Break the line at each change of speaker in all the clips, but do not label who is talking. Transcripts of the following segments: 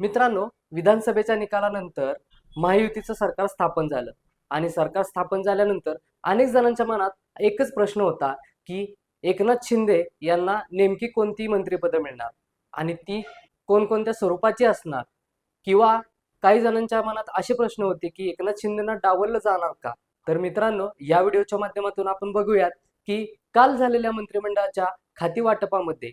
मित्रांनो विधानसभेच्या निकालानंतर महायुतीचं सरकार स्थापन झालं. आणि सरकार स्थापन झाल्यानंतर अनेक जणांच्या मनात एकच प्रश्न होता की एकनाथ शिंदे यांना नेमकी कोणती मंत्रिपदं मिळणार? आणि ती कोणकोणत्या स्वरूपाची असणार? किंवा काही जणांच्या मनात असे प्रश्न होते की एकनाथ शिंदेना डावललं जाणार का? तर मित्रांनो या व्हिडिओच्या माध्यमातून आपण बघूयात की काल झालेल्या मंत्रिमंडळाच्या खाती वाटपामध्ये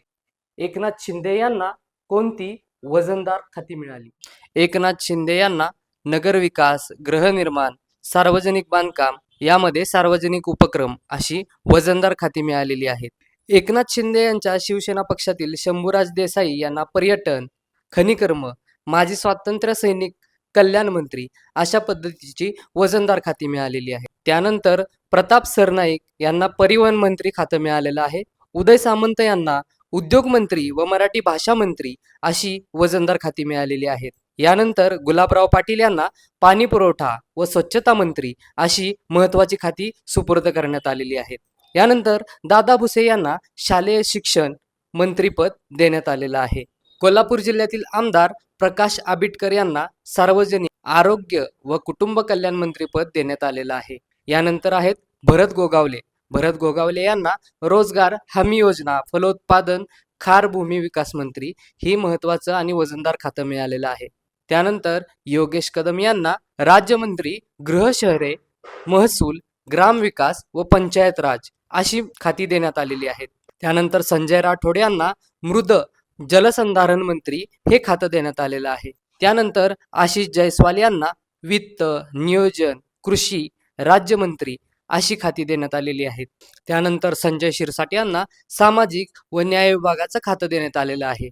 एकनाथ शिंदे यांना कोणती वजनदार खाती मिळाली. एकनाथ शिंदे यांना नगरविकास गृहनिर्माण सार्वजनिक बांधकाम यामध्ये सार्वजनिक उपक्रम अशी वजनदार खाती मिळालेली आहेत. एकनाथ शिंदे यांच्या शिवसेना पक्षातील शंभूराज देसाई यांना पर्यटन खनिकर्म माजी स्वातंत्र्य सैनिक कल्याण मंत्री अशा पद्धतीची वजनदार खाती मिळालेली आहे त्यानंतर प्रताप सरनाईक यांना परिवहन मंत्री खातं मिळालेलं आहे. उदय सामंत यांना उद्योग मंत्री व मराठी भाषा मंत्री अशी वजनदार खाती मिळालेली आहेत. यानंतर गुलाबराव पाटील यांना पाणी पुरवठा व स्वच्छता मंत्री अशी महत्वाची खाती सुपूर्द करण्यात आलेली आहेत. यानंतर दादा भुसे यांना शालेय शिक्षण मंत्रीपद देण्यात आलेलं आहे. कोल्हापूर जिल्ह्यातील आमदार प्रकाश आबिटकर यांना सार्वजनिक आरोग्य व कुटुंब कल्याण मंत्रीपद देण्यात आलेलं आहे. यानंतर आहेत भरत गोगावले. भरत गोगावले यांना रोजगार हमी योजना फलोत्पादन खार भूमी विकास मंत्री ही महत्वाचं आणि वजनदार खातं मिळालेलं आहे. त्यानंतर योगेश कदम यांना राज्यमंत्री गृह शहरे महसूल ग्रामविकास व पंचायत राज अशी खाती देण्यात आलेली आहेत. त्यानंतर संजय राठोड यांना मृद जलसंधारण मंत्री हे खातं देण्यात आलेलं आहे. त्यानंतर आशिष जयस्वाल यांना वित्त नियोजन कृषी राज्यमंत्री अशी खाती देण्यात आलेली आहेत. त्यानंतर संजय शिरसाट यांना सामाजिक व न्याय विभागाचं खातं देण्यात आलेलं आहे.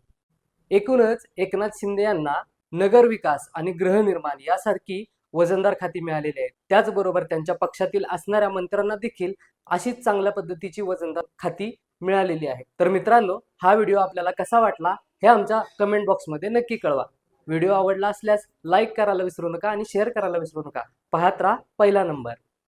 एकूणच एकनाथ शिंदे यांना नगरविकास आणि गृहनिर्माण यासारखी वजनदार खाती मिळालेली आहेत. त्याचबरोबर त्यांच्या पक्षातील असणाऱ्या मंत्र्यांना देखील अशीच चांगल्या पद्धतीची वजनदार खाती मिळालेली आहे. तर मित्रांनो हा व्हिडिओ आपल्याला कसा वाटला हे आमच्या कमेंट बॉक्समध्ये नक्की कळवा. व्हिडिओ आवडला असल्यास लाईक करायला विसरू नका आणि शेअर करायला विसरू नका. पाहत राहा पहिला नंबर